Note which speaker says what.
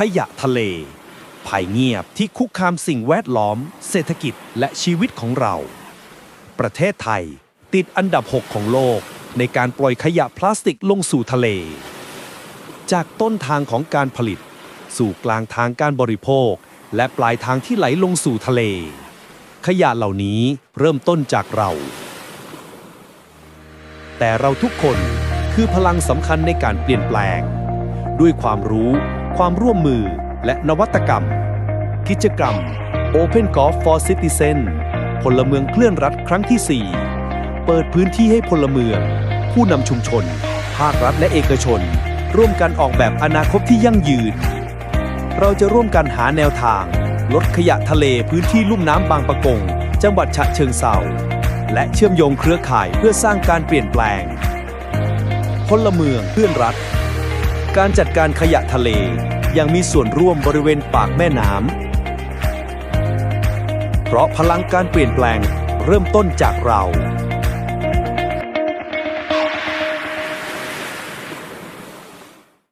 Speaker 1: ขยะทะเล ภัยเงียบที่คุกคามสิ่งแวดล้อม เศรษฐกิจและชีวิตของเรา ประเทศไทยติดอันดับ 6 ของโลก ในการปล่อยขยะพลาสติกลงสู่ทะเล จากต้นทางของการผลิต สู่กลางทางการบริโภค และปลายทางที่ไหลลงสู่ทะเล ขยะเหล่านี้เริ่มต้นจากเรา แต่เราทุกคนคือพลังสำคัญในการเปลี่ยนแปลง ด้วยความรู้ ความร่วมมือและนวัตกรรม กิจกรรม Open Golf for Citizen พลเมืองเคลื่อนรัฐครั้งที่ 4 เปิดพื้นที่ให้พลเมือง ผู้นำชุมชน ภาครัฐและเอกชน ร่วมกันออกแบบอนาคตที่ยั่งยืน เราจะร่วมกันหาแนวทาง ลดขยะทะเลพื้นที่ลุ่มน้ำบางปะกง จังหวัดฉะเชิงเซาและเชื่อมโยงเครือข่ายเพื่อสร้างการเปลี่ยนแปลงพลเมืองเพื่อนรัฐ การจัดการขยะทะเลยังมีส่วนร่วมบริเวณปากแม่น้ำเพราะพลังการเปลี่ยนแปลงเริ่มต้นจากเรา